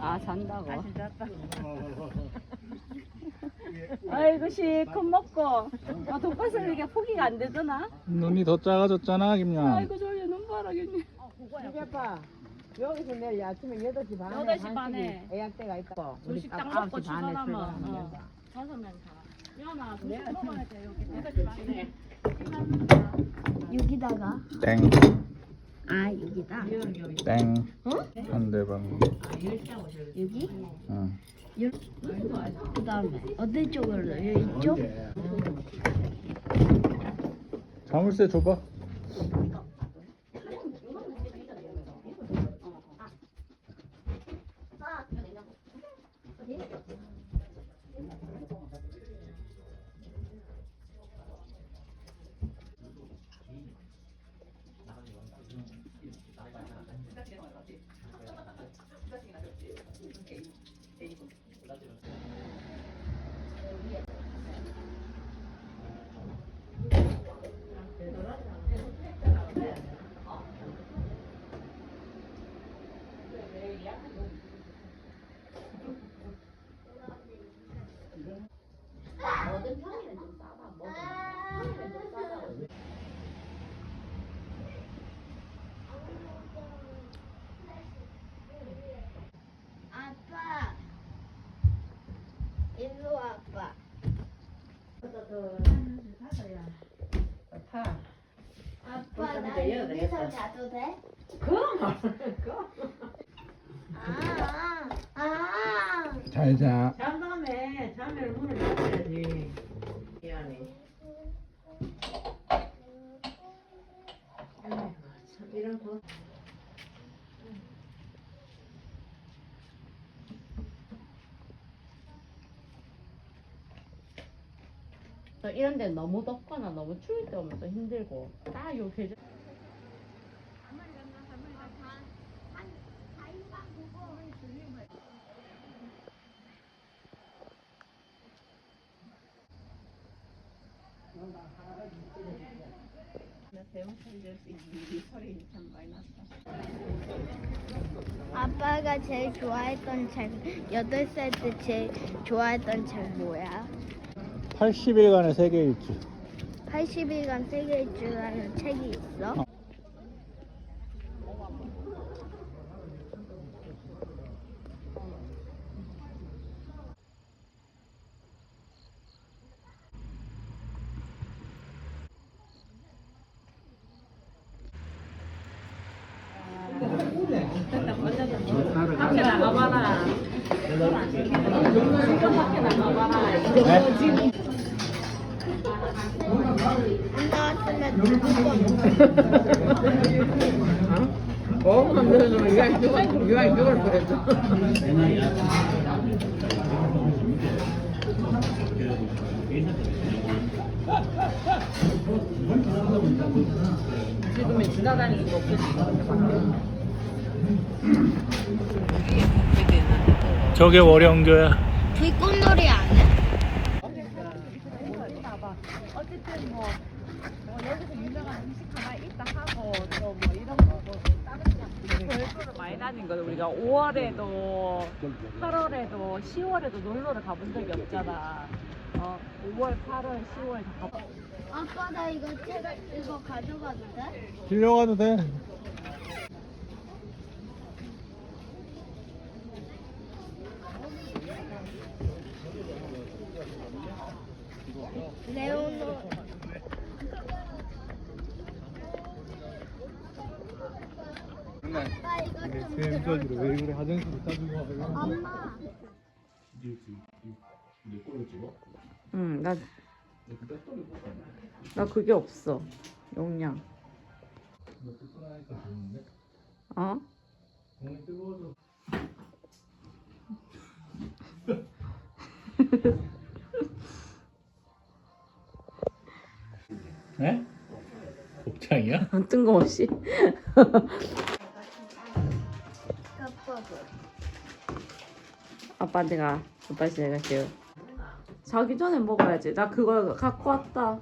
아 잔다고. 다시 잤다. 아이고 시컷 먹고. 아 돈가스 이게 포기가 안 되잖아. 눈이 더 작아졌잖아 김양 아이고 저희 눈 봐라 김양. 이게봐. 여기서 내일 아침에 8시 반에 8시 한식이 반에. 예약대가 있다. 조식 딱딱 먹고 9시 반에 출발하면 어. 다섯 명 다. 연아 네. 조식 먹어야 돼 여기 다섯 시 반에. 여기다가 땡 아 여기다 땡. 상대방. 여기 응. 그다음에 어디 쪽으로? 이쪽? 자물쇠 줘봐. 아빠 일로 와봐 아빠 나 여기서 자도 돼? 그럼 아, 아, 아. 잘 자. 잔 다음에 자면 문을 닫아야지. 미안해. 아이고, 참 이런 거. 이런 데 너무 덥거나 너무 추울 때 오면 또 힘들고 딱 요 계절 아빠가 제일 좋아했던 책, 8살 때 제일 좋아했던 책 뭐야? 80일간의 세계 일주. 80일간 세계 일주라는 책이 있어? 어. 밖에 나가봐라 네? 어? 만들어주면 유아이 죽을, 유아이 죽을 뻔했어. 지금은 지나다니는 거 없겠지. 저게 월영교야. 불꽃놀이 안 해? 다닌 거는 우리가 5월에도 8월에도 10월에도 놀러를 가본 적이 없잖아. 어, 5월, 8월, 10월 다 가본. 아빠 나 이거 책 이거 가져가도 돼? 빌려가도 돼. 레오노 아빠 이거 좀쌤 써주래. 왜 그래? 화장실 따주고 와. 엄마 응, 나, 나 그게 없어. 용량. 어? 네? 곱창이야? 뜬금없이. 아빠 아빠한테 가. 아빠 집에 갈게요. 자기 전에 먹어야지. 나 그거 갖고 왔다.